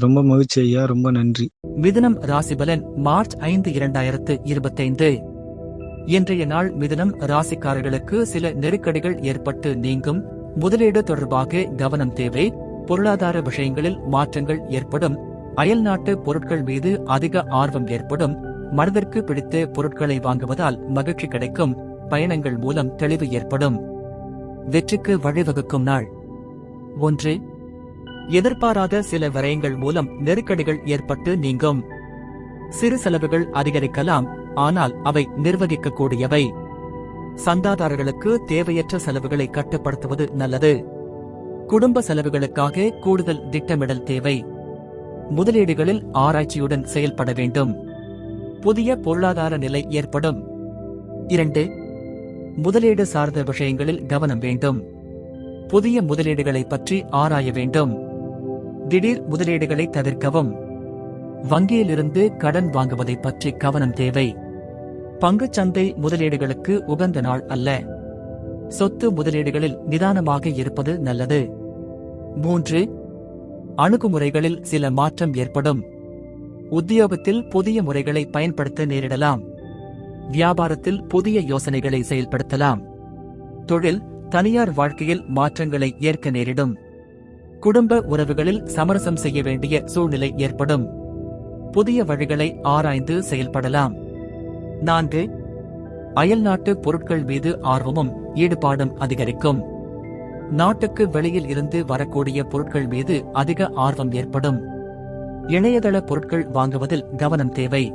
ரொம்ப மகிழ்ச்சி ஐயா ரொம்ப நன்றி. மிதுனம் ராசிபலன் மார்ச் ஐந்து இரண்டாயிரத்து இருபத்தைந்து. இன்றைய நாள் மிதுனம் ராசிக்காரர்களுக்கு சில நெருக்கடிகள் ஏற்பட்டு நீங்கும். முதலீடு தொடர்பாக கவனம் தேவை. பொருளாதார விஷயங்களில் மாற்றங்கள் ஏற்படும். அயல் நாட்டு பொருட்கள் மீது அதிக ஆர்வம் ஏற்படும். மனதிற்கு பிடித்த பொருட்களை வாங்குவதால் மகிழ்ச்சி கிடைக்கும். பயணங்கள் மூலம் தெளிவு ஏற்படும். வெற்றிக்கு வழிவகுக்கும் நாள். ஒன்று எதிர்பாராத சில விரயங்கள் மூலம் நெருக்கடிகள் ஏற்பட்டு நீங்கும். சிறு செலவுகள் அதிகரிக்கலாம் ஆனால் அவை நிர்வகிக்கக்கூடியவை. சந்தாதாரர்களுக்கு தேவையற்ற செலவுகளை கட்டுப்படுத்துவது நல்லது. குடும்ப செலவுகளுக்காக கூடுதல் திட்டமிடல் தேவை. முதலீடுகளில் ஆராய்ச்சியுடன் செயல்பட வேண்டும். புதிய பொருளாதார நிலை ஏற்படும். இரண்டு முதலீடு சார்ந்த விஷயங்களில் கவனம் வேண்டும். புதிய முதலீடுகளை பற்றி ஆராய வேண்டும். திடீர் முதலீடுகளை தவிர்க்கவும். வங்கியிலிருந்து கடன் வாங்குவதை பற்றி கவனம் தேவை. பங்குச் சந்தை முதலீடுகளுக்கு உகந்த நாள் அல்ல. சொத்து முதலீடுகளில் நிதானமாக இருப்பது நல்லது. மூன்று அணுகுமுறைகளில் சில மாற்றம் ஏற்படும். உத்தியோகத்தில் புதிய முறைகளை பயன்படுத்த நேரிடலாம். வியாபாரத்தில் புதிய யோசனைகளை செயல்படுத்தலாம். தொழில் தனியார் வாழ்க்கையில் மாற்றங்களை ஏற்க நேரிடும். குடும்ப உறவுகளில் சமரசம் செய்ய வேண்டிய சூழ்நிலை ஏற்படும். புதிய வழிகளை ஆராய்ந்து செயல்படலாம். நான்கு அயல் நாட்டு பொருட்கள் மீது ஆர்வமும் ஈடுபாடும் அதிகரிக்கும். நாட்டுக்கு வெளியில் இருந்து வரக்கூடிய பொருட்கள் மீது அதிக ஆர்வம் ஏற்படும். இணையதள பொருட்கள் வாங்குவதில் கவனம் தேவை.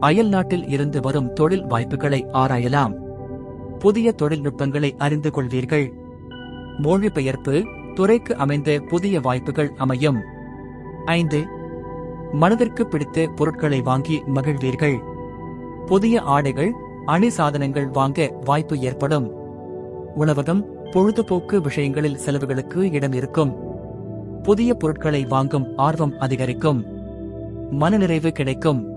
அயல் நாட்டில் இருந்து வரும் தொழில் வாய்ப்புகளை ஆராயலாம். புதிய தொழில்நுட்பங்களை அறிந்து கொள்வீர்கள். மொழிபெயர்ப்பு துறைக்கு அமைந்த புதிய வாய்ப்புகள் அமையும். ஐந்து மனதிற்கு பிடித்த பொருட்களை வாங்கி மகிழ்வீர்கள். புதிய ஆடைகள் அணி சாதனங்கள் வாங்க வாய்ப்பு ஏற்படும். உணவகம் பொழுதுபோக்கு விஷயங்களில் செலவுகளுக்கு இடம் இருக்கும். புதிய பொருட்களை வாங்கும் ஆர்வம் அதிகரிக்கும். மனநிறைவு கிடைக்கும்.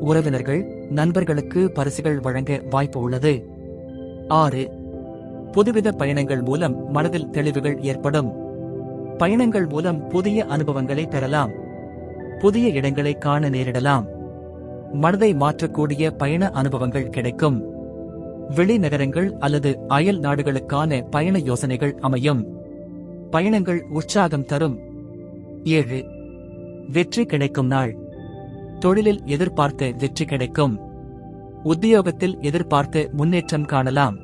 உறவினர்கள் நண்பர்களுக்கு பரிசுகள் வழங்க வாய்ப்பு உள்ளது. ஆறு புதுவித பயணங்கள் மூலம் மனதில் தெளிவுகள் ஏற்படும். பயணங்கள் மூலம் புதிய அனுபவங்களை பெறலாம். புதிய இடங்களை காண நேரிடலாம். மனதை மாற்றக்கூடிய பயண அனுபவங்கள் கிடைக்கும். வெளிநகரங்கள் அல்லது அயல் நாடுகளுக்கான பயண யோசனைகள் அமையும். பயணங்கள் உற்சாகம் தரும். ஏழு வெற்றி கிடைக்கும் நாள். தொழிலில் எதிர்பார்த்த வெற்றி கிடைக்கும். உத்தியோகத்தில் எதிர்பார்த்த முன்னேற்றம் காணலாம்.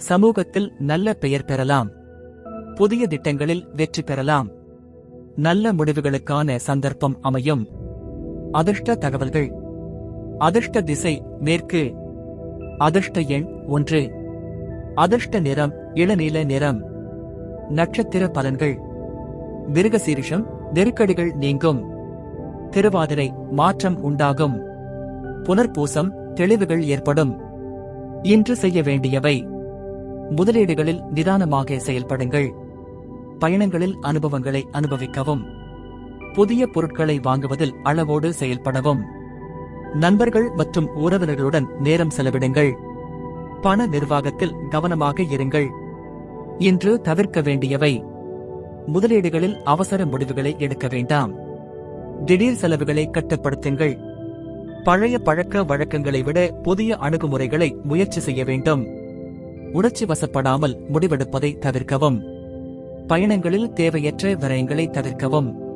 சமூகத்தில் நல்ல பெயர் பெறலாம். புதிய திட்டங்களில் வெற்றி பெறலாம். நல்ல முடிவுகளுக்கான சந்தர்ப்பம் அமையும். அதிர்ஷ்ட தகவல்கள். அதிர்ஷ்ட திசை மேற்கு. அதிர்ஷ்ட எண் ஒன்று. அதிர்ஷ்ட நிறம் இளநீல நிறம். நட்சத்திர பலன்கள். மிருகசீரிஷம் நெருக்கடிகள் நீங்கும். திருவாதிரை மாற்றம் உண்டாகும். புனர்பூசம் தெளிவுகள் ஏற்படும். இன்று செய்ய வேண்டியவை. முதலீடுகளில் நிதானமாக செயல்படுங்கள். பயணங்களில் அனுபவங்களை அனுபவிக்கவும். புதிய பொருட்களை வாங்குவதில் அளவோடு செயல்படவும். நண்பர்கள் மற்றும் உறவினர்களுடன் நேரம் செலவிடுங்கள். பண நிர்வாகத்தில் கவனமாக இருங்கள். இன்று தவிர்க்க வேண்டியவை. முதலீடுகளில் அவசர முடிவுகளை எடுக்க வேண்டாம். திடீர் செலவுகளை கட்டுப்படுத்துங்கள். பழைய பழக்க வழக்கங்களை விட புதிய அணுகுமுறைகளை முயற்சி செய்ய வேண்டும். உணர்ச்சி வசப்படாமல் முடிவெடுப்பதை தவிர்க்கவும். பயணங்களில் தேவையற்ற விரயங்களை தவிர்க்கவும்.